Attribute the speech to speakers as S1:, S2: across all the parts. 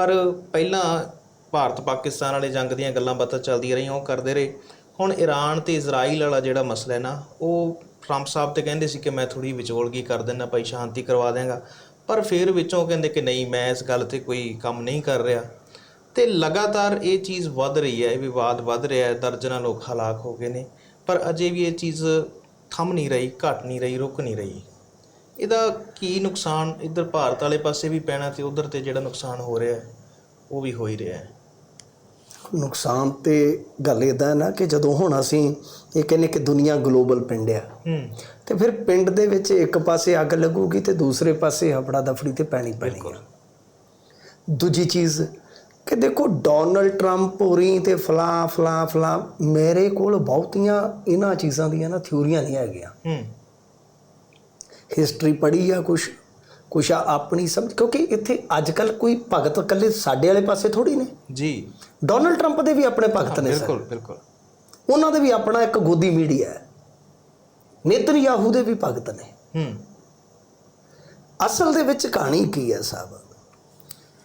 S1: ਪਰ ਪਹਿਲਾਂ ਭਾਰਤ ਪਾਕਿਸਤਾਨ ਵਾਲੇ ਜੰਗ ਦੀਆਂ ਗੱਲਾਂ ਬਾਤਾਂ ਚੱਲਦੀਆਂ ਰਹੀਆਂ, ਉਹ ਕਰਦੇ ਰਹੇ। ਹੁਣ ਈਰਾਨ ਤੇ ਇਜ਼ਰਾਈਲ ਵਾਲਾ ਜਿਹੜਾ ਮਸਲਾ ਹੈ ਨਾ, ਉਹ ਟਰੰਪ ਸਾਹਿਬ ਤੇ ਕਹਿੰਦੇ ਸੀ ਕਿ ਮੈਂ ਥੋੜੀ ਵਿਚੋਲਗੀ ਕਰ ਦਿੰਦਾ, ਭਾਈ ਸ਼ਾਂਤੀ ਕਰਵਾ ਦਿਆਂਗਾ। ਪਰ ਫਿਰ ਵਿੱਚੋਂ ਕਹਿੰਦੇ ਕਿ ਨਹੀਂ, ਮੈਂ ਇਸ ਗੱਲ ਤੇ ਕੋਈ ਕੰਮ ਨਹੀਂ ਕਰ ਰਿਹਾ। ਤੇ ਲਗਾਤਾਰ ਇਹ ਚੀਜ਼ ਵੱਧ ਰਹੀ ਹੈ, ਇਹ ਵਿਵਾਦ ਵੱਧ ਰਿਹਾ ਹੈ, ਦਰਜਨਾਂ ਲੋਕ ਹਲਾਕ ਹੋ ਗਏ ਨੇ। ਪਰ ਅਜੇ ਵੀ ਇਹ ਚੀਜ਼ ਥੰਮ ਨਹੀਂ ਰਹੀ, ਘਟ ਨਹੀਂ ਰਹੀ, ਰੁਕ ਨਹੀਂ ਰਹੀ। ਇਹਦਾ ਕੀ ਨੁਕਸਾਨ ਇੱਧਰ ਭਾਰਤ ਵਾਲੇ ਪਾਸੇ ਵੀ ਪੈਣਾ ਤੇ ਉਧਰ ਤੇ ਜਿਹੜਾ ਨੁਕਸਾਨ ਹੋ ਰਿਹਾ ਹੈ ਉਹ ਵੀ ਹੋ ਹੀ ਰਿਹਾ ਹੈ।
S2: ਨੁਕਸਾਨ ਤੇ ਗੱਲ ਇਦਾਂ ਹੈ ਨਾ ਕਿ ਜਦੋਂ ਹੁਣ ਅਸੀਂ ਇਹ ਕਹਿੰਦੇ ਕਿ ਦੁਨੀਆ ਗਲੋਬਲ ਪਿੰਡ ਆ
S1: ਹੂੰ।
S2: ਤੇ ਫਿਰ ਪਿੰਡ ਦੇ ਵਿੱਚ ਇੱਕ ਪਾਸੇ ਅੱਗ ਲੱਗੂਗੀ ਤੇ ਦੂਸਰੇ ਪਾਸੇ ਹਫੜਾ ਦਫੜੀ ਤੇ ਪੈਣੀ ਪੈਣੀ ਦੂਜੀ ਚੀਜ਼ ਕਿ ਦੇਖੋ ਡੋਨਲਡ ਟਰੰਪ ਹੋਰੀ ਤੇ ਫਲਾਂ ਫਲਾਂ ਫਲਾਂ ਮੇਰੇ ਕੋਲ ਬਹੁਤੀਆਂ ਇਹਨਾਂ ਚੀਜ਼ਾਂ ਦੀਆਂ ਨਾ ਥਿਊਰੀਆਂ ਨਹੀਂ ਹੈਗੀਆਂ।
S1: ਹੂੰ।
S2: ਹਿਸਟਰੀ ਪੜ੍ਹੀ ਆ ਕੁਛ ਕੁਛ ਆਪਣੀ ਸਮਝ ਕਿਉਂਕਿ ਇੱਥੇ ਅੱਜ ਕੱਲ ਕੋਈ ਭਗਤ ਇਕੱਲੇ ਸਾਡੇ ਵਾਲੇ ਪਾਸੇ ਥੋੜੀ ਨੇ।
S1: ਜੀ।
S2: ਡੋਨਲਡ ਟਰੰਪ ਦੇ ਵੀ ਆਪਣੇ ਭਗਤ ਨੇ
S1: ਬਿਲਕੁਲ ਬਿਲਕੁਲ।
S2: ਉਹਨਾਂ ਦੇ ਵੀ ਆਪਣਾ ਇੱਕ ਗੋਦੀ ਮੀਡੀਆ ਹੈ। ਨੇਤਨਯਾਹੂ ਦੇ ਵੀ ਭਗਤ ਨੇ।
S1: ਹੂੰ।
S2: ਅਸਲ ਦੇ ਵਿੱਚ ਕਹਾਣੀ ਕੀ ਹੈ ਸਾਹਿਬ?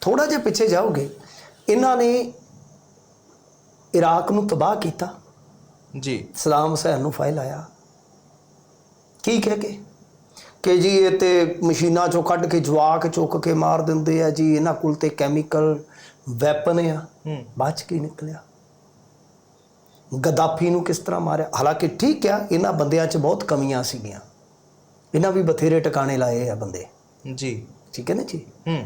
S2: ਥੋੜਾ ਜਿਹਾ ਪਿੱਛੇ ਜਾਓਗੇ ਇਹਨਾਂ ਨੇ ਇਰਾਕ ਨੂੰ ਤਬਾਹ ਕੀਤਾ।
S1: ਜੀ।
S2: ਸਲਾਮ ਹੁਸੈਨ ਨੂੰ ਫਾਇਲ ਆਇਆ। ਕੀ ਕਹਿ ਕੇ? ਕਿ ਜੀ ਇਹ ਤੇ ਮਸ਼ੀਨਾਂ ਚੋਂ ਕੱਢ ਕੇ ਜਵਾਕ ਚੁੱਕ ਕੇ ਮਾਰ ਦਿੰਦੇ ਆ ਜੀ। ਇਹਨਾਂ ਕੋਲ ਤੇ ਕੈਮੀਕਲ ਵੈਪਨ ਆ।
S1: ਹੂੰ।
S2: ਬਾਅਦ ਚ ਕੀ ਨਿਕਲਿਆ? ਗਦਾਫੀ ਨੂੰ ਕਿਸ ਤਰ੍ਹਾਂ ਮਾਰਿਆ? ਹਾਲਾਂਕਿ ਠੀਕ ਆ ਇਹਨਾਂ ਬੰਦਿਆਂ 'ਚ ਬਹੁਤ ਕਮੀਆਂ ਸੀਗੀਆਂ। ਇਹਨਾਂ ਵੀ ਬਥੇਰੇ ਟਿਕਾਣੇ ਲਾਏ ਆ ਬੰਦੇ।
S1: ਜੀ।
S2: ਠੀਕ ਹੈ ਨਾ ਜੀ?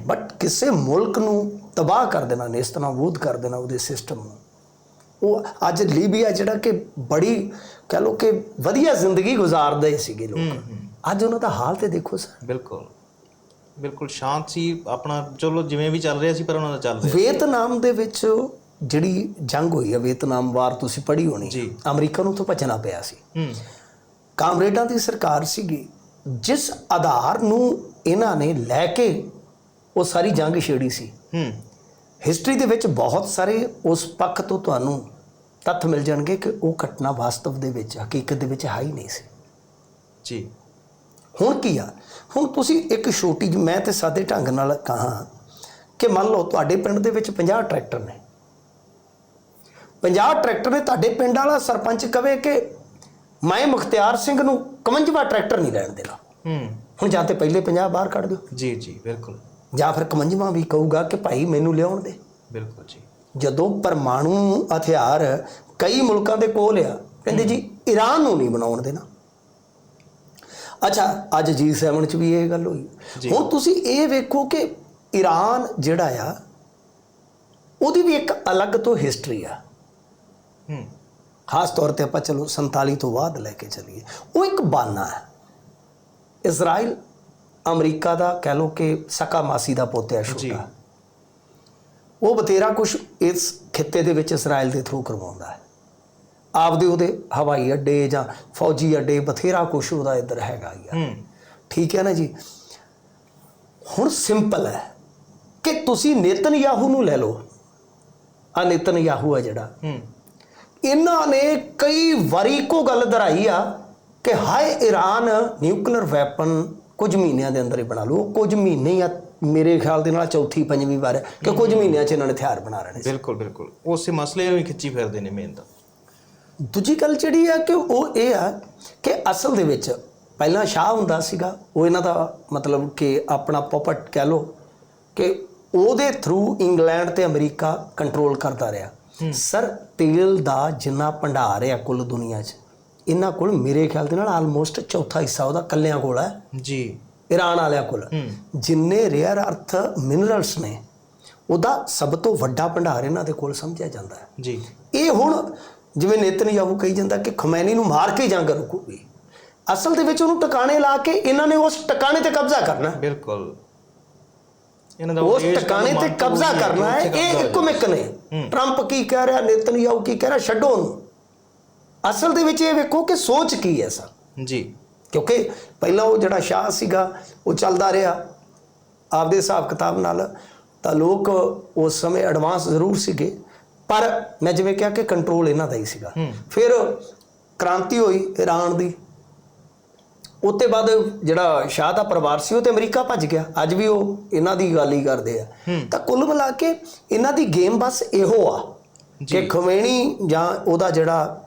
S2: ਬਟ ਕਿਸੇ ਮੁਲਕ ਨੂੰ ਤਬਾਹ ਕਰ ਦੇਣਾ ਨੇਸਤਨਾਬੂਦ ਕਰ ਦੇਣਾ ਉਹਦੇ ਸਿਸਟਮ ਨੂੰ। ਉਹ ਅੱਜ ਲੀਬੀਆ ਜਿਹੜਾ ਕਿ ਬੜੀ ਕਹ ਲੋ ਕਿ ਵਧੀਆ ਜ਼ਿੰਦਗੀ ਗੁਜ਼ਾਰਦੇ ਸੀਗੇ ਲੋਕ। ਅੱਜ ਉਹਨਾਂ ਦਾ ਹਾਲ ਤੇ ਦੇਖੋ ਸਰ।
S1: ਬਿਲਕੁਲ। ਬਿਲਕੁਲ ਸ਼ਾਂਤ ਸੀ ਆਪਣਾ ਚਲੋ ਜਿਵੇਂ ਵੀ ਚੱਲ ਰਿਹਾ ਸੀ ਪਰ ਉਹਨਾਂ ਦਾ ਚੱਲ ਰਿਹਾ
S2: ਵੀਅਤਨਾਮ ਦੇ ਵਿੱਚ ਜਿਹੜੀ ਜੰਗ ਹੋਈ ਹੈ ਵੀਅਤਨਾਮ ਵਾਰ ਤੁਸੀਂ ਪੜ੍ਹੀ ਹੋਣੀ
S1: ਜੀ।
S2: ਅਮਰੀਕਾ ਨੂੰ ਤੋਂ ਭੱਜਣਾ ਪਿਆ ਸੀ।
S1: ਹੂੰ।
S2: ਕਾਮਰੇਡਾਂ ਦੀ ਸਰਕਾਰ ਸੀਗੀ ਜਿਸ ਆਧਾਰ ਨੂੰ ਇਹਨਾਂ ਨੇ ਲੈ ਕੇ ਉਹ ਸਾਰੀ ਜੰਗ ਛੇੜੀ ਸੀ।
S1: ਹੂੰ।
S2: ਹਿਸਟਰੀ ਦੇ ਵਿੱਚ ਬਹੁਤ ਸਾਰੇ ਉਸ ਪੱਖ ਤੋਂ ਤੁਹਾਨੂੰ ਤੱਥ ਮਿਲ ਜਾਣਗੇ ਕਿ ਉਹ ਘਟਨਾ ਵਾਸਤਵ ਦੇ ਵਿੱਚ ਹਕੀਕਤ ਦੇ ਵਿੱਚ ਹੈ ਹੀ ਨਹੀਂ ਸੀ।
S1: ਜੀ।
S2: ਹੁਣ ਕੀ ਆ? ਹੁਣ ਤੁਸੀਂ ਇੱਕ ਛੋਟੀ ਜਿਹੀ ਮੈਂ ਤੇ ਸਾਦੇ ਢੰਗ ਨਾਲ ਕਹਾਂ ਕਿ ਮੰਨ ਲਓ ਤੁਹਾਡੇ ਪਿੰਡ ਦੇ ਵਿੱਚ 50 ਟਰੈਕਟਰ ਨੇ। 50 ਟਰੈਕਟਰ ਨੇ ਤੁਹਾਡੇ ਪਿੰਡ ਵਾਲਾ ਸਰਪੰਚ ਕਵੇ ਕਿ ਮੈਂ ਮੁਖਤਿਆਰ ਸਿੰਘ ਨੂੰ 51ਵਾਂ ਟਰੈਕਟਰ ਨਹੀਂ ਲੈਣ ਦੇਣਾ।
S1: ਹੂੰ।
S2: ਹੁਣ ਜਾਂ ਤੇ ਪਹਿਲੇ 50 ਬਾਹਰ ਕੱਢ ਦਿਓ।
S1: ਜੀ ਜੀ ਬਿਲਕੁਲ।
S2: ਜਾਂ ਫਿਰ 51ਵਾਂ ਵੀ ਕਹੂਗਾ ਕਿ ਭਾਈ ਮੈਨੂੰ ਲਿਆਉਣ ਦੇ।
S1: ਬਿਲਕੁਲ ਜੀ।
S2: ਜਦੋਂ ਪਰਮਾਣੂ ਹਥਿਆਰ ਕਈ ਮੁਲਕਾਂ ਦੇ ਕੋਲ ਆ ਕਹਿੰਦੇ ਜੀ ਈਰਾਨ ਨੂੰ ਨਹੀਂ ਬਣਾਉਣ ਦੇਣਾ। ਅੱਛਾ ਅੱਜ G7 ਚ ਵੀ ਇਹ ਗੱਲ ਹੋਈ।
S1: ਜੀ।
S2: ਹੁਣ ਤੁਸੀਂ ਇਹ ਵੇਖੋ ਕਿ ਈਰਾਨ ਜਿਹੜਾ ਆ ਉਹਦੀ ਵੀ ਇੱਕ ਅਲੱਗ ਤੋਂ ਹਿਸਟਰੀ ਆ।
S1: ਹੂੰ।
S2: ਖਾਸ ਤੌਰ ਤੇ ਆਪਾਂ ਚਲੋ 47 ਤੋਂ ਬਾਅਦ ਲੈ ਕੇ ਚੱਲੀਏ। ਉਹ ਇੱਕ ਬਾਨਾ ਹੈ ਇਜ਼ਰਾਈਲ ਅਮਰੀਕਾ ਦਾ ਕਹਿ ਲੋ ਕਿ ਸਕਾ ਮਾਸੀ ਦਾ ਪੋਤਿਆ
S1: ਜੀ।
S2: ਛੋਟਾ। ਉਹ ਬਤੇਰਾ ਕੁਝ ਇਸ ਖਿੱਤੇ ਦੇ ਵਿੱਚ ਇਜ਼ਰਾਈਲ ਦੇ ਥਰੂ ਕਰਵਾਉਂਦਾ ਹੈ। ਆਪਦੇ ਉਹਦੇ ਹਵਾਈ ਅੱਡੇ ਜਾਂ ਫੌਜੀ ਅੱਡੇ ਬਥੇਰਾ ਕੁਝ ਉਹਦਾ ਇੱਧਰ ਹੈਗਾ ਹੀ ਆ। ਠੀਕ ਹੈ ਨਾ ਜੀ? ਹੁਣ ਸਿੰਪਲ ਹੈ ਕਿ ਤੁਸੀਂ ਨੇਤਨਯਾਹੂ ਨੂੰ ਲੈ ਲਓ। ਆ ਨੇਤਨਯਾਹੂ ਹੈ ਜਿਹੜਾ।
S1: ਹੂੰ।
S2: ਇਹਨਾਂ ਨੇ ਕਈ ਵਾਰੀ ਇੱਕੋ ਗੱਲ ਦਰਾਈ ਆ ਕਿ ਹਾਏ ਈਰਾਨ ਨਿਊਕਲੀਅਰ ਵੈਪਨ ਕੁਝ ਮਹੀਨਿਆਂ ਦੇ ਅੰਦਰ ਹੀ ਬਣਾ ਲਓ। ਕੁਝ ਮਹੀਨੇ ਜਾਂ ਮੇਰੇ ਖਿਆਲ ਦੇ ਨਾਲ ਚੌਥੀ ਪੰਜਵੀਂ ਵਾਰ ਕਿ ਕੁਝ ਮਹੀਨਿਆਂ 'ਚ ਇਹਨਾਂ ਨੇ ਹਥਿਆਰ ਬਣਾ ਲੈਣੇ ਸੀ।
S1: ਬਿਲਕੁਲ ਬਿਲਕੁਲ। ਉਸੇ ਮਸਲੇ ਨੂੰ ਹੀ ਖਿੱਚੀ ਫਿਰਦੇ ਨੇ ਮੇਨ ਤਾਂ।
S2: ਦੂਜੀ ਗੱਲ ਜਿਹੜੀ ਆ ਕਿ ਉਹ ਇਹ ਆ ਕਿ ਅਸਲ ਦੇ ਵਿੱਚ ਪਹਿਲਾਂ ਸ਼ਾਹ ਹੁੰਦਾ ਸੀਗਾ ਉਹ ਇਹਨਾਂ ਦਾ ਮਤਲਬ ਕਿ ਆਪਣਾ ਪਪਟ ਕਹਿ ਲੋ ਕਿ ਉਹਦੇ ਥਰੂ ਇੰਗਲੈਂਡ ਤੇ ਅਮਰੀਕਾ ਕੰਟਰੋਲ ਕਰਦਾ ਰਿਹਾ। ਸਰ ਤੇਲ ਦਾ ਜਿੰਨਾ ਭੰਡਾਰ ਹੈ ਕੁੱਲ ਦੁਨੀਆ 'ਚ ਇਹਨਾਂ ਕੋਲ ਮੇਰੇ ਖਿਆਲ ਦੇ ਨਾਲ ਆਲਮੋਸਟ ਚੌਥਾ ਹਿੱਸਾ ਉਹਦਾ ਕੱਲਿਆਂ ਕੋਲ ਹੈ
S1: ਜੀ।
S2: ਈਰਾਨ ਵਾਲਿਆਂ ਕੋਲ। ਜਿੰਨੇ ਰੇਅਰ ਅਰਥ ਮਿਨਰਲਸ ਨੇ ਉਹਦਾ ਸਭ ਤੋਂ ਵੱਡਾ ਭੰਡਾਰ ਇਹਨਾਂ ਦੇ ਕੋਲ ਸਮਝਿਆ ਜਾਂਦਾ ਹੈ।
S1: ਜੀ।
S2: ਇਹ ਹੁਣ ਜਿਵੇਂ ਨੇਤਨਯਾਹੂ ਕਹੀ ਜਾਂਦਾ ਕਿ ਖਮੈਨੀ ਨੂੰ ਮਾਰ ਕੇ ਜੰਗ ਰੁਕੂਗੀ। ਅਸਲ ਦੇ ਵਿੱਚ ਉਹਨੂੰ ਟਿਕਾਣੇ ਲਾ ਕੇ ਇਹਨਾਂ ਨੇ ਉਸ ਟਿਕਾਣੇ ਤੇ ਕਬਜ਼ਾ ਕਰਨਾ।
S1: ਬਿਲਕੁਲ। ਇਹਨਾਂ ਦਾ
S2: ਉਸ ਟਿਕਾਣੇ ਤੇ ਕਬਜ਼ਾ ਕਰਨਾ ਹੈ ਇਹ ਇੱਕੋ ਮਿੱਕ ਨੇ। ਟਰੰਪ ਕੀ ਕਹਿ ਰਿਹਾ ਨੇਤਨਯਾਹੂ ਕੀ ਕਹਿ ਰਿਹਾ ਛੱਡੋ ਉਹਨੂੰ। ਅਸਲ ਦੇ ਵਿੱਚ ਇਹ ਵੇਖੋ ਕਿ ਸੋਚ ਕੀ ਹੈ ਸਰ।
S1: ਜੀ।
S2: ਕਿਉਂਕਿ ਪਹਿਲਾਂ ਉਹ ਜਿਹੜਾ ਸ਼ਾਹ ਸੀਗਾ ਉਹ ਚੱਲਦਾ ਰਿਹਾ। ਆਪਦੇ ਹਿਸਾਬ ਕਿਤਾਬ ਨਾਲ ਤਾਂ ਲੋਕ ਉਸ ਸਮੇਂ ਐਡਵਾਂਸ ਜ਼ਰੂਰ ਸੀਗੇ। ਪਰ ਮੈਂ ਜਿਵੇਂ ਕਿਹਾ ਕਿ ਕੰਟਰੋਲ ਇਹਨਾਂ ਦਾ ਹੀ ਸੀਗਾ। ਫਿਰ ਕ੍ਰਾਂਤੀ ਹੋਈ ਈਰਾਨ ਦੀ। ਉੱਤੇ ਬਾਅਦ ਜਿਹੜਾ ਸ਼ਾਹ ਦਾ ਪਰਿਵਾਰ ਸੀ ਉਹ ਤੇ ਅਮਰੀਕਾ ਭੱਜ ਗਿਆ। ਅੱਜ ਵੀ ਉਹ ਇਹਨਾਂ ਦੀ ਗੱਲ ਹੀ ਕਰਦੇ ਆ। ਤਾਂ ਕੁੱਲ ਮਿਲਾ ਕੇ ਇਹਨਾਂ ਦੀ ਗੇਮ ਬਸ ਇਹੋ ਆ ਕਿ ਖਮੇਣੀ ਜਾਂ ਉਹਦਾ ਜਿਹੜਾ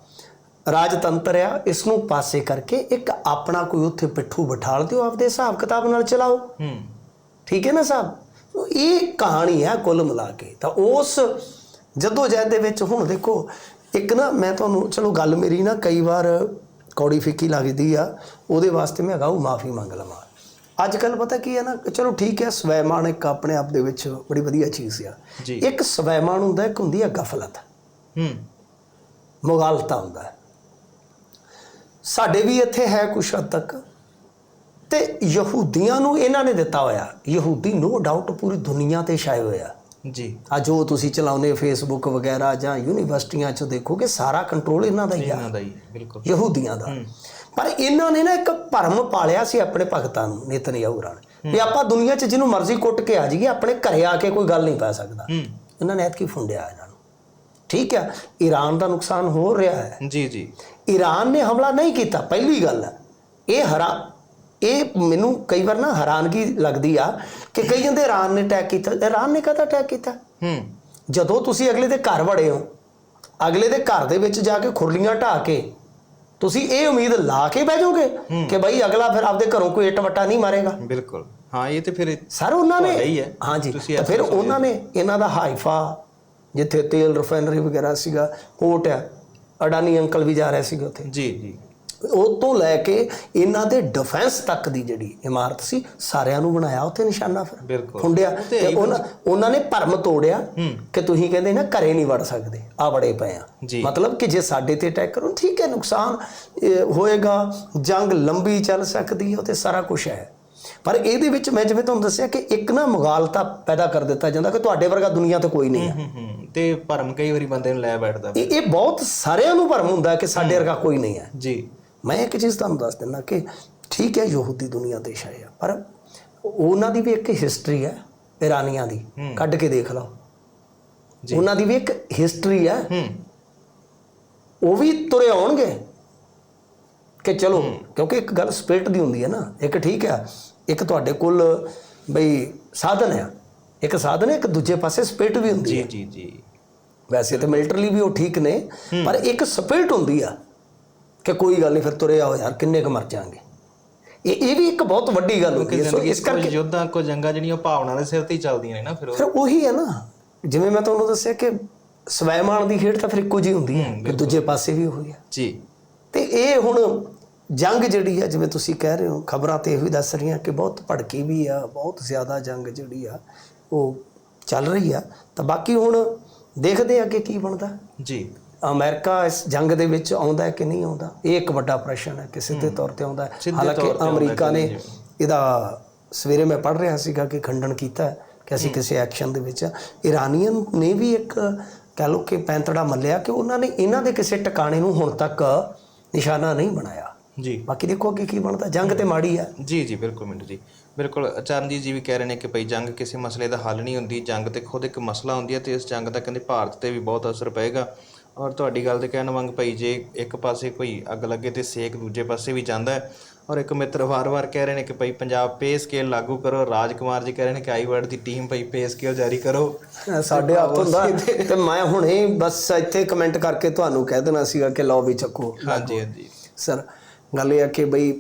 S2: ਰਾਜਤੰਤਰ ਆ ਇਸ ਨੂੰ ਪਾਸੇ ਕਰਕੇ ਇੱਕ ਆਪਣਾ ਕੋਈ ਉੱਥੇ ਪਿੱਠੂ ਬਿਠਾਲ ਦਿਓ ਆਪਦੇ ਹਿਸਾਬ ਕਿਤਾਬ ਨਾਲ ਚਲਾਓ।
S1: ਹੂੰ।
S2: ਠੀਕ ਹੈ ਨਾ ਸਾਹਿਬ? ਇਹ ਕਹਾਣੀ ਹੈ ਕੁੱਲ ਮਿਲਾ ਕੇ। ਤਾਂ ਉਸ ਜਦੋਂ ਜਹਿਦ ਦੇ ਵਿੱਚ ਹੁਣ ਦੇਖੋ ਇੱਕ ਨਾ ਮੈਂ ਤੁਹਾਨੂੰ ਚਲੋ ਗੱਲ ਮੇਰੀ ਨਾ ਕਈ ਵਾਰ ਕੌੜੀ ਫਿੱਕੀ ਲੱਗਦੀ ਆ ਉਹਦੇ ਵਾਸਤੇ ਮੈਂ ਗਾਉ ਮਾਫੀ ਮੰਗ ਲਵਾਂ। ਅੱਜ ਕੱਲ ਪਤਾ ਕੀ ਹੈ ਨਾ ਚਲੋ ਠੀਕ ਹੈ ਸਵੈਮਾਨ ਇੱਕ ਆਪਣੇ ਆਪ ਦੇ ਵਿੱਚ ਬੜੀ ਵਧੀਆ ਚੀਜ਼ ਆ। ਇੱਕ ਸਵੈਮਾਨ ਹੁੰਦਾ ਇੱਕ ਹੁੰਦੀ ਹੈ ਗਫਲਤ।
S1: ਹੂੰ।
S2: ਮੁਗਾਲਤਾ ਹੁੰਦਾ। ਸਾਡੇ ਵੀ ਇੱਥੇ ਹੈ ਕੁਛ ਹੱਦ ਤੱਕ। ਤੇ ਯਹੂਦੀਆਂ ਨੂੰ ਇਹਨਾਂ ਨੇ ਦਿੱਤਾ ਹੋਇਆ। ਯਹੂਦੀ ਨੋ ਡਾਊਟ ਪੂਰੀ ਦੁਨੀਆ ਤੇ ਛਾਏ ਹੋਏ ਆ।
S1: ਜੀ।
S2: ਆ ਜੋ ਤੁਸੀਂ ਚਲਾਉਂਦੇ ਫੇਸਬੁੱਕ ਵਗੈਰਾ ਜਾਂ ਯੂਨੀਵਰਸਿਟੀਆਂ 'ਚ ਦੇਖੋਗੇ ਸਾਰਾ ਕੰਟਰੋਲ ਇਹਨਾਂ ਦਾ ਹੀ ਆ।
S1: ਇਹਨਾਂ ਦਾ ਹੀ ਬਿਲਕੁਲ।
S2: ਯਹੂਦੀਆਂ ਦਾ। ਪਰ ਇਹਨਾਂ ਨੇ ਨਾ ਇੱਕ ਭਰਮ ਪਾਲਿਆ ਸੀ ਆਪਣੇ ਭਗਤਾਂ ਨੂੰ ਨੇਤਨਯਾਹੂ ਰਾਂ ਨੇ। ਵੀ ਆਪਾਂ ਦੁਨੀਆ 'ਚ ਜਿਹਨੂੰ ਮਰਜ਼ੀ ਕੁੱਟ ਕੇ ਆ ਜਾਈਏ ਆਪਣੇ ਘਰੇ ਆ ਕੇ ਕੋਈ ਗੱਲ ਨਹੀਂ ਪੈ ਸਕਦਾ। ਇਹਨਾਂ ਨੇ ਐਤਕੀ ਫੁੰਡਿਆ ਇਹਨਾਂ ਨੂੰ। ਠੀਕ ਹੈ ਈਰਾਨ ਦਾ ਨੁਕਸਾਨ ਹੋ ਰਿਹਾ ਹੈ।
S1: ਜੀ ਜੀ।
S2: ਈਰਾਨ ਨੇ ਹਮਲਾ ਨਹੀਂ ਕੀਤਾ ਪਹਿਲੀ ਗੱਲ ਹੈ। ਇਹ ਹਰਾ ਇਹ ਮੈਨੂੰ ਕਈ ਵਾਰ ਨਾ ਹੈਰਾਨਗੀ ਲੱਗਦੀ ਆ ਕਿ ਕਈ ਜਾਂਦੇ ਈਰਾਨ ਨੇ ਅਟੈਕ ਕੀਤਾ ਈਰਾਨ ਨੇ ਕਦਾ ਅਟੈਕ ਕੀਤਾ?
S1: ਹੂੰ।
S2: ਜਦੋਂ ਤੁਸੀਂ ਅਗਲੇ ਦੇ ਘਰ ਵੜੇ ਹੋ ਅਗਲੇ ਦੇ ਘਰ ਦੇ ਵਿੱਚ ਜਾ ਕੇ ਖੁਰਲੀਆਂ ਢਾ ਕੇ ਤੁਸੀਂ ਇਹ ਉਮੀਦ ਲਾ ਕੇ ਬਹਿ ਜਾਓਗੇ ਕਿ ਭਾਈ ਅਗਲਾ ਫਿਰ ਆਪਦੇ ਘਰੋਂ ਕੋਈ ਇੱਟ ਵੱਟਾ ਨਹੀਂ ਮਾਰੇਗਾ?
S1: ਬਿਲਕੁਲ। ਹਾਂ ਇਹ ਤੇ ਫਿਰ
S2: ਸਰ ਉਹਨਾਂ ਨੇ
S1: ਹੀ ਹੈ।
S2: ਹਾਂਜੀ। ਤਾਂ ਫਿਰ ਉਹਨਾਂ ਨੇ ਇਹਨਾਂ ਦਾ ਹਾਈਫਾ ਜਿੱਥੇ ਤੇਲ ਰਿਫਾਈਨਰੀ ਵਗੈਰਾ ਸੀਗਾ ਕੋਟ ਆ ਅਡਾਨੀ ਅੰਕਲ ਵੀ ਜਾ ਰਹੇ ਸੀਗੇ ਉੱਥੇ।
S1: ਜੀ ਜੀ।
S2: ਉਹ ਤੋਂ ਲੈ ਕੇ ਇਹਨਾਂ ਦੇ ਡਿਫੈਂਸ ਤੱਕ ਦੀ ਜਿਹੜੀ ਇਮਾਰਤ ਸੀ ਸਾਰਿਆਂ ਨੂੰ ਬਣਾਇਆ ਉੱਥੇ ਨਿਸ਼ਾਨਾ ਫਿਰ। ਫੁੰਡਿਆ
S1: ਤੇ
S2: ਉਹਨਾਂ ਨੇ ਭਰਮ ਤੋੜਿਆ। ਕਿ ਤੁਸੀਂ ਕਹਿੰਦੇ ਨਾ ਘਰੇ ਨਹੀਂ ਵੜ ਸਕਦੇ ਆ ਬੜੇ ਪਏ ਆ। ਮਤਲਬ ਕਿ ਜੇ ਸਾਡੇ ਤੇ ਅਟੈਕ ਕਰੋ ਠੀਕ ਹੈ ਨੁਕਸਾਨ ਹੋਏਗਾ ਜੰਗ ਲੰਬੀ ਚੱਲ ਸਕਦੀ ਹੈ ਉਹ ਤੇ ਸਾਰਾ ਕੁਝ ਹੈ। ਪਰ ਇਹਦੇ ਵਿੱਚ ਮੈਂ ਜਿਵੇਂ ਤੁਹਾਨੂੰ ਦੱਸਿਆ ਕਿ ਇੱਕ ਨਾ ਮੁਗਾਲਤਾ ਪੈਦਾ ਕਰ ਦਿੱਤਾ ਜਾਂਦਾ ਕਿ ਤੁਹਾਡੇ ਵਰਗਾ ਦੁਨੀਆ ਤੇ ਕੋਈ ਨਹੀਂ ਹੈ।
S1: ਤੇ ਭਰਮ ਕਈ ਵਾਰੀ ਬੰਦੇ ਨੂੰ ਲੈ ਬੈਠਦਾ
S2: ਇਹ ਬਹੁਤ ਸਾਰਿਆਂ ਨੂੰ ਭਰਮ ਹੁੰਦਾ ਕਿ ਸਾਡੇ ਵਰਗਾ ਕੋਈ ਨਹੀਂ ਹੈ।
S1: ਜੀ।
S2: ਮੈਂ ਇੱਕ ਚੀਜ਼ ਤੁਹਾਨੂੰ ਦੱਸ ਦਿੰਦਾ ਕਿ ਠੀਕ ਹੈ ਯਹੂਦੀ ਦੁਨੀਆ ਤੇ ਸ਼ਾਇ ਆ ਪਰ ਉਹਨਾਂ ਦੀ ਵੀ ਇੱਕ ਹਿਸਟਰੀ ਹੈ ਇਰਾਨੀਆਂ ਦੀ। ਕੱਢ ਕੇ ਦੇਖ ਲਓ।
S1: ਜੀ।
S2: ਉਹਨਾਂ ਦੀ ਵੀ ਇੱਕ ਹਿਸਟਰੀ ਹੈ। ਉਹ ਵੀ ਤੁਰੇ ਆਉਣਗੇ ਕਿ ਚਲੋ ਕਿਉਂਕਿ ਇੱਕ ਗੱਲ ਸਪਿਰਿਟ ਦੀ ਹੁੰਦੀ ਹੈ ਨਾ ਇੱਕ ਠੀਕ ਹੈ ਇੱਕ ਤੁਹਾਡੇ ਕੋਲ ਬਈ ਸਾਧਨ ਹੈ ਇੱਕ ਸਾਧਨ ਹੈ ਇੱਕ ਦੂਜੇ ਪਾਸੇ ਸਪਿਰਿਟ ਵੀ ਹੁੰਦੀ ਹੈ।
S1: ਜੀ ਜੀ। ਜੀ
S2: ਵੈਸੇ ਤਾਂ ਮਿਲਟਰੀ ਵੀ ਉਹ ਠੀਕ ਨੇ ਪਰ ਇੱਕ ਸਪਿਰਿਟ ਹੁੰਦੀ ਆ। ਕਿ ਕੋਈ ਗੱਲ ਨਹੀਂ ਫਿਰ ਤੁਰੇ ਆਓ ਯਾਰ ਕਿੰਨੇ ਕੁ ਮਰ ਜਾਣਗੇ। ਇਹ ਇਹ ਵੀ ਇੱਕ ਬਹੁਤ ਵੱਡੀ ਗੱਲ ਹੈ ਸੋ ਇਸ ਕਰਕੇ
S1: ਯੁੱਧਾਂ ਕੋ ਜੰਗਾਂ ਜਿਹੜੀਆਂ ਭਾਵਨਾ ਦੇ ਸਿਰ ਤੇ ਹੀ ਚੱਲਦੀਆਂ ਨੇ ਨਾ ਫਿਰ ਉਹ।
S2: ਫਿਰ ਉਹੀ ਹੈ ਨਾ। ਜਿਵੇਂ ਮੈਂ ਤੁਹਾਨੂੰ ਦੱਸਿਆ ਕਿ ਸਵੈਮਾਨ ਦੀ ਖੇਡ ਤਾਂ ਫਿਰ ਇੱਕੋ ਜਿਹੀ ਹੁੰਦੀ ਹੈ ਕਿ ਦੂਜੇ ਪਾਸੇ ਵੀ ਉਹੀ ਹੈ।
S1: ਜੀ।
S2: ਤੇ ਇਹ ਹੁਣ ਜੰਗ ਜਿਹੜੀ ਆ ਜਿਵੇਂ ਤੁਸੀਂ ਕਹਿ ਰਹੇ ਹੋ ਖਬਰਾਂ ਤੇ ਇਹੋ ਹੀ ਦੱਸ ਰਹੀਆਂ ਕਿ ਬਹੁਤ ਭੜਕੀ ਵੀ ਆ ਬਹੁਤ ਜ਼ਿਆਦਾ ਜੰਗ ਜਿਹੜੀ ਆ ਉਹ ਚੱਲ ਰਹੀ ਆ। ਤਾਂ ਬਾਕੀ ਹੁਣ ਦੇਖਦੇ ਆ ਕਿ ਕੀ ਬਣਦਾ।
S1: ਜੀ।
S2: ਅਮਰੀਕਾ ਇਸ ਜੰਗ ਦੇ ਵਿੱਚ ਆਉਂਦਾ ਹੈ ਕਿ ਨਹੀਂ ਆਉਂਦਾ? ਇਹ ਇੱਕ ਵੱਡਾ ਪ੍ਰਸ਼ਨ ਹੈ ਕਿਸੇ ਦੇ ਤੌਰ ਤੇ ਆਉਂਦਾ ਹਾਲਾਂਕਿ ਅਮਰੀਕਾ ਨੇ। ਇਹਦਾ ਸਵੇਰੇ ਮੈਂ ਪੜ੍ਹ ਰਿਹਾ ਸੀਗਾ ਕਿ ਖੰਡਨ ਕੀਤਾ ਹੈ ਕਿ ਅਸੀਂ ਕਿਸੇ ਐਕਸ਼ਨ ਦੇ ਵਿੱਚ ਇਰਾਨੀਅਨ ਨੇ ਵੀ ਇੱਕ ਕਹ ਲਓ ਕਿ ਪੈਂਤੜਾ ਮੱਲਿਆ ਕਿ ਉਹਨਾਂ ਨੇ ਇਹਨਾਂ ਦੇ ਕਿਸੇ ਟਿਕਾਣੇ ਨੂੰ ਹੁਣ ਤੱਕ ਨਿਸ਼ਾਨਾ ਨਹੀਂ ਬਣਾਇਆ।
S1: ਜੀ।
S2: ਬਾਕੀ ਦੇਖੋ ਅੱਗੇ ਕੀ ਬਣਦਾ। ਜੰਗ ਤੇ ਮਾੜੀ ਹੈ।
S1: ਜੀ ਜੀ ਬਿਲਕੁਲ ਮਿੰਟੂ ਜੀ। ਬਿਲਕੁਲ ਚਰਨਜੀਤ ਜੀ ਵੀ ਕਹਿ ਰਹੇ ਨੇ ਕਿ ਭਈ ਜੰਗ ਕਿਸੇ ਮਸਲੇ ਦਾ ਹੱਲ ਨਹੀਂ ਹੁੰਦੀ। ਜੰਗ ਤੇ ਖੁਦ ਇੱਕ ਮਸਲਾ ਹੁੰਦੀ ਹੈ ਤੇ ਇਸ ਜੰਗ ਦਾ ਕਹਿੰਦੇ ਭਾਰਤ ਤੇ ਵੀ ਬਹੁਤ ਅਸਰ ਪਏਗਾ। ਔਰ ਤੁਹਾਡੀ ਗੱਲ ਤੇ ਕਹਿਣ ਵਾਂਗ ਭਈ ਜੇ ਇੱਕ ਪਾਸੇ ਕੋਈ ਅੱਗ ਲੱਗੇ ਤੇ ਸੇਕ ਦੂਜੇ ਪਾਸੇ ਵੀ ਜਾਂਦਾ ਹੈ। ਔਰ ਇੱਕ ਮਿੱਤਰ ਵਾਰ-ਵਾਰ ਕਹਿ ਰਹੇ ਨੇ ਕਿ ਭਈ ਪੰਜਾਬ ਪੇ ਸਕੇਲ ਲਾਗੂ ਕਰੋ। ਰਾਜਕੁਮਾਰ ਜੀ ਕਹਿ ਰਹੇ ਨੇ ਕਿ ਆਈਵਰਡ ਦੀ ਟੀਮ ਭਈ ਪੇ ਸਕੇਲ ਜਾਰੀ ਕਰੋ।
S2: ਸਾਡੇ ਹੱਥ ਹੁੰਦਾ ਤੇ ਮੈਂ ਹੁਣੇ ਬਸ ਇੱਥੇ ਕਮੈਂਟ ਕਰਕੇ ਤੁਹਾਨੂੰ ਕਹਿ ਦੇਣਾ ਸੀਗਾ ਕਿ ਲਓ ਵੀ ਚੱਕੋ।
S1: ਹਾਂਜੀ ਹਾਂਜੀ।
S2: ਸਰ ਗੱਲ ਇਹ ਆ ਕਿ ਬਈ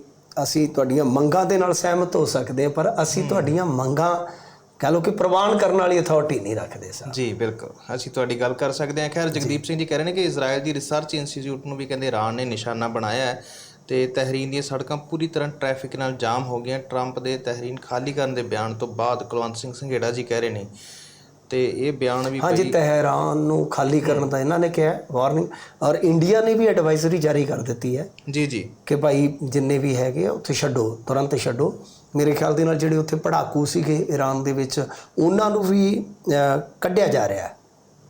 S2: ਅਸੀਂ ਤੁਹਾਡੀਆਂ ਮੰਗਾਂ ਦੇ ਨਾਲ ਸਹਿਮਤ ਹੋ ਸਕਦੇ ਹਾਂ ਪਰ ਅਸੀਂ ਤੁਹਾਡੀਆਂ ਮੰਗਾਂ ਕਹ ਲਓ ਕਿ ਪ੍ਰਵਾਨ ਕਰਨ ਵਾਲੀ ਅਥਾਰਟੀ ਨਹੀਂ ਰੱਖਦੇ ਸਰ।
S1: ਜੀ ਬਿਲਕੁਲ। ਅਸੀਂ ਤੁਹਾਡੀ ਗੱਲ ਕਰ ਸਕਦੇ ਹਾਂ। ਖੈਰ ਜਗਦੀਪ ਸਿੰਘ ਜੀ ਕਹਿ ਰਹੇ ਨੇ ਕਿ ਇਜ਼ਰਾਈਲ ਦੀ ਰਿਸਰਚ ਇੰਸਟੀਚਿਊਟ ਨੂੰ ਵੀ ਕਹਿੰਦੇ ਇਰਾਨ ਨੇ ਨਿਸ਼ਾਨਾ ਬਣਾਇਆ ਹੈ ਤੇ ਤਹਿਰੀਨ ਦੀਆਂ ਸੜਕਾਂ ਪੂਰੀ ਤਰ੍ਹਾਂ ਟ੍ਰੈਫਿਕ ਨਾਲ ਜਾਮ ਹੋ ਗਈਆਂ। ਟਰੰਪ ਦੇ ਤਹਿਰੀਨ ਖਾਲੀ ਕਰਨ ਦੇ ਬਿਆਨ ਤੋਂ ਬਾਅਦ ਕੁਲਵੰਤ ਸਿੰਘ ਸੰਘੇੜਾ ਜੀ ਕਹਿ ਰਹੇ ਨੇ। ਤੇ ਇਹ ਬਿਆਨ ਵੀ
S2: ਹਾਂਜੀ ਤਹਿਰਾਨ ਨੂੰ ਖਾਲੀ ਕਰਨ ਦਾ ਇਹਨਾਂ ਨੇ ਕਿਹਾ ਵਾਰਨਿੰਗ ਔਰ ਇੰਡੀਆ ਨੇ ਵੀ ਐਡਵਾਈਜ਼ਰੀ ਜਾਰੀ ਕਰ ਦਿੱਤੀ ਹੈ
S1: ਜੀ ਜੀ।
S2: ਕਿ ਭਾਈ ਜਿੰਨੇ ਵੀ ਹੈਗੇ ਉੱਥੇ ਛੱਡੋ ਤੁਰੰਤ ਛੱਡੋ। ਮੇਰੇ ਖਿਆਲ ਦੇ ਨਾਲ ਜਿਹੜੇ ਉੱਥੇ ਪੜਾਕੂ ਸੀਗੇ ਈਰਾਨ ਦੇ ਵਿੱਚ ਉਹਨਾਂ ਨੂੰ ਵੀ ਕੱਢਿਆ ਜਾ ਰਿਹਾ ਹੈ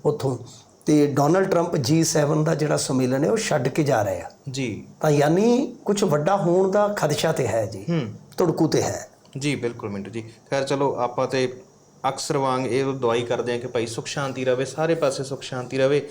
S2: ਉੱਥੋਂ। ਤੇ ਡੋਨਲਡ ਟਰੰਪ G7 ਦਾ ਜਿਹੜਾ ਸੰਮੇਲਨ ਹੈ ਉਹ ਛੱਡ ਕੇ ਜਾ ਰਹੇ
S1: ਜੀ।
S2: ਤਾਂ ਯਾਨੀ ਕੁਝ ਵੱਡਾ ਹੋਣ ਦਾ ਖਦਸ਼ਾ ਤੇ ਹੈ ਜੀ।
S1: ਹੂੰ।
S2: ਤੁੜਕੂ ਤੇ ਹੈ।
S1: ਜੀ ਬਿਲਕੁਲ ਮਿੰਟੂ ਜੀ। ਖੈਰ ਚਲੋ ਆਪਾਂ ਤੇ ਅਕਸਰ ਵਾਂਗ ਇਹ ਦਵਾਈ ਕਰਦੇ ਆ ਕਿ ਭਾਈ ਸੁਖ ਸ਼ਾਂਤੀ ਰਵੇ ਸਾਰੇ ਪਾਸੇ ਸੁਖ ਸ਼ਾਂਤੀ ਰਵੇ।